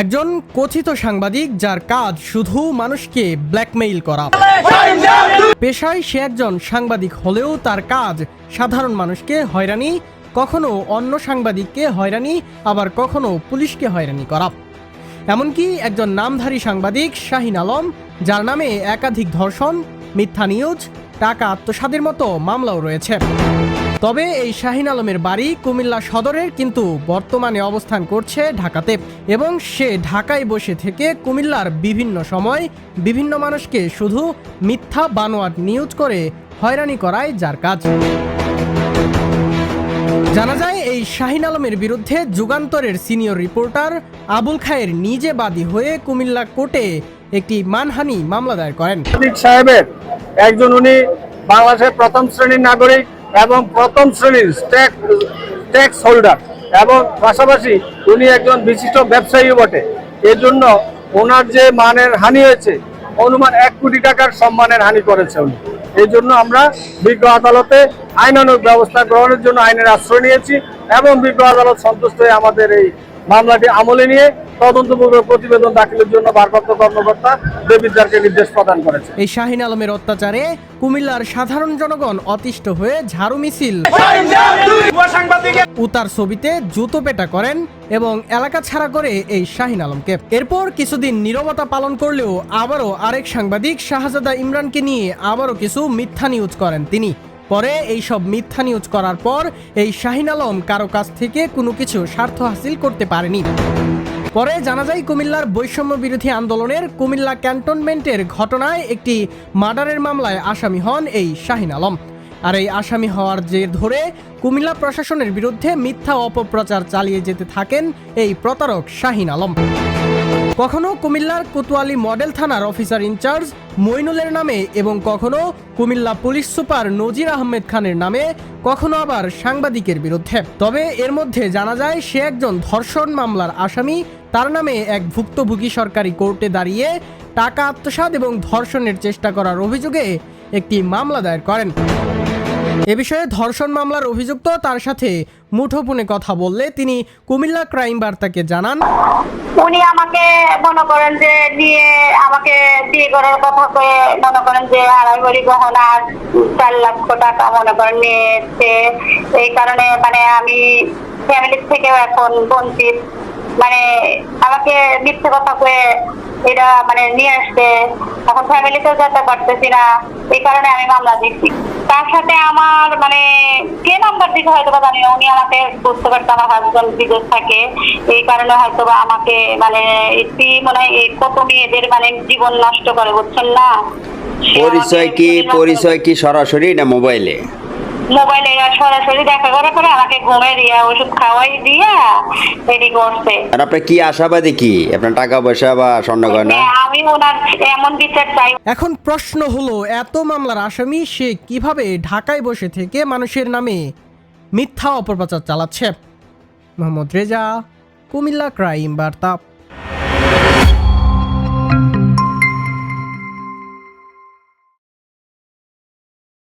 একজন কথিত সাংবাদিক যার কাজ শুধু মানুষকে ব্ল্যাকমেইল করা। পেশায় সে একজন সাংবাদিক হলেও তার কাজ সাধারণ মানুষকে হয়রানি কখনো অন্য সাংবাদিককে হয়রানি আবার কখনো পুলিশকে হয়রানি করা। এমনকি একজন নামধারী সাংবাদিক শাহিন আলম যার নামে একাধিক ধর্ষণ মিথ্যা নিউজ টাকা আত্মসাদের মতো মামলাও রয়েছে। তবে এই শাহিন আলমের বাড়ি কুমিল্লা সদরের কিন্তু বর্তমানে অবস্থান করছে ঢাকাতে এবং সে ঢাকায় বসে থেকে কুমিল্লার বিভিন্ন সময় বিভিন্ন মানুষকে শুধু মিথ্যা বানোয়াট নিউজ করে হয়রানি করায় যার কাজ। জানা যায় এই শাহিন আলমের বিরুদ্ধে যুগান্তরের সিনিয়র রিপোর্টার আবুল খায়ের নিজে বাদী হয়ে কুমিল্লা কোর্টে একটি মানহানি মামলা দায়ের করেন। সাহেবের একজন উনি বাংলাদেশের প্রথম শ্রেণির নাগরিক এবং প্রথম শ্রেণির ট্যাক্স হোল্ডার। এবং পাশাপাশি উনি একজন বিশিষ্ট ব্যবসায়ীও বটে। এর জন্য ওনার যে মানের হানি হয়েছে, অনুমান এক কোটি টাকার সম্মানের হানি করেছে উনি। এই জন্য আমরা বিজ্ঞ আদালতে আইনানুগ ব্যবস্থা গ্রহণের জন্য আইনের আশ্রয় নিয়েছি এবং বিজ্ঞ আদালত সন্তুষ্ট হয়ে আমাদের এই মামলাটি আমলে নিয়ে তদন্তপূর্বক প্রতিবেদন দাখিলের জন্য ভারপ্রাপ্ত কর্মকর্তা দেবিদ্দারকে নির্দেশ প্রদান করেছে। এই শাহিন আলমের অত্যাচারে কুমিল্লার সাধারণ জনগণ অতিষ্ঠ হয়ে ঝাড়ু মিছিল। উতার ছবিতে জুতো পেটা করেন এবং এলাকা ছাড়া করে এই শাহিন আলমকে। এরপর কিছুদিন নীরবতা পালন করলেও আবারও আরেক সাংবাদিক শাহজাদা ইমরানকে নিয়ে আবারও কিছু মিথ্যা নিউজ করেন তিনি। পরে এই সব মিথ্যা নিউজ করার পর এই শাহিন আলম কারও কাছ থেকে কোনো কিছু স্বার্থ হাসিল করতে পারেনি। পরে জানা যায় কুমিল্লার বৈষম্য বিরোধী আন্দোলনের কুমিল্লা ক্যান্টনমেন্টের ঘটনায় একটি মার্ডারের মামলায় আসামি হন এই শাহিন আলম। আর এই আসামি হওয়ার যে ধরে কুমিল্লা প্রশাসনের বিরুদ্ধে মিথ্যা অপপ্রচার চালিয়ে যেতে থাকেন এই প্রতারক শাহিন আলম। কখনো কুমিল্লার কোতোয়ালি মডেল থানার অফিসার ইনচার্জ মইনুলের নামে এবং কখনো কুমিল্লা পুলিশ সুপার নজির আহমেদ খানের নামে, কখনো আবার সাংবাদিকের বিরুদ্ধে। তবে এর মধ্যে জানা যায়, সে একজন ধর্ষণ মামলার আসামি। তার নামে এক ভুক্তভোগী সরকারি কোর্টে দাঁড়িয়ে টাকা আত্মসাৎ এবং ধর্ষণের চেষ্টা করার অভিযোগে একটি মামলা দায়ের করেন। এ বিষয়ে ধর্ষণ মামলার অভিযুক্ত তার সাথে মুঠোফোনে কথা বললে তিনি কুমিল্লা ক্রাইম বার্তাকে জানান। উনি আমাকে মনে করেন যে নিয়ে আমাকে বিয়ে করার কথা কয়ে মনে করেন যে আড়াই ভরি গহনা চার লক্ষ টাকা মনে করেন নিয়েছে। এই কারণে মানে আমি ফ্যামিলির থেকেও এখন বঞ্চিত। মানে আমাকে মিথ্যে কথা কয়ে এটা মানে নিয়ে আসছে। এখন ফ্যামিলিতেও যেতে পারতেছি না। এই কারণে আমি মামলা দিচ্ছি। তার সাথে আমার মানে কে নাম্বার দিকে হয়তো বা জানি না উনি আমাকে বুঝতে পারতো আমার হাজব্যান্ড বিদেশ থাকে। এই কারণে হয়তো বা আমাকে মানে একটি মনে হয় কত মেয়েদের মানে জীবন নষ্ট করে বুঝছেন না? পরিচয় কি পরিচয় কি সরাসরি না মোবাইলে মোবাইলে সরাসরি দেখা করে করে আমাকে ঘুমে দিয়া ওষুধ খাওয়াই দিয়া এটি করছে। আর আপনার কি আশাবাদী কি? আপনার টাকা পয়সা বা স্বর্ণ গয়না? আমি ওনার এমন বিচার চাই। এখন প্রশ্ন হলো এত মামলার আসামি সে কীভাবে ঢাকায় বসে থেকে মানুষের নামে মিথ্যা অপপ্রচার চালাচ্ছে? মোহাম্মদ রেজা কুমিল্লা ক্রাইম বার্তা।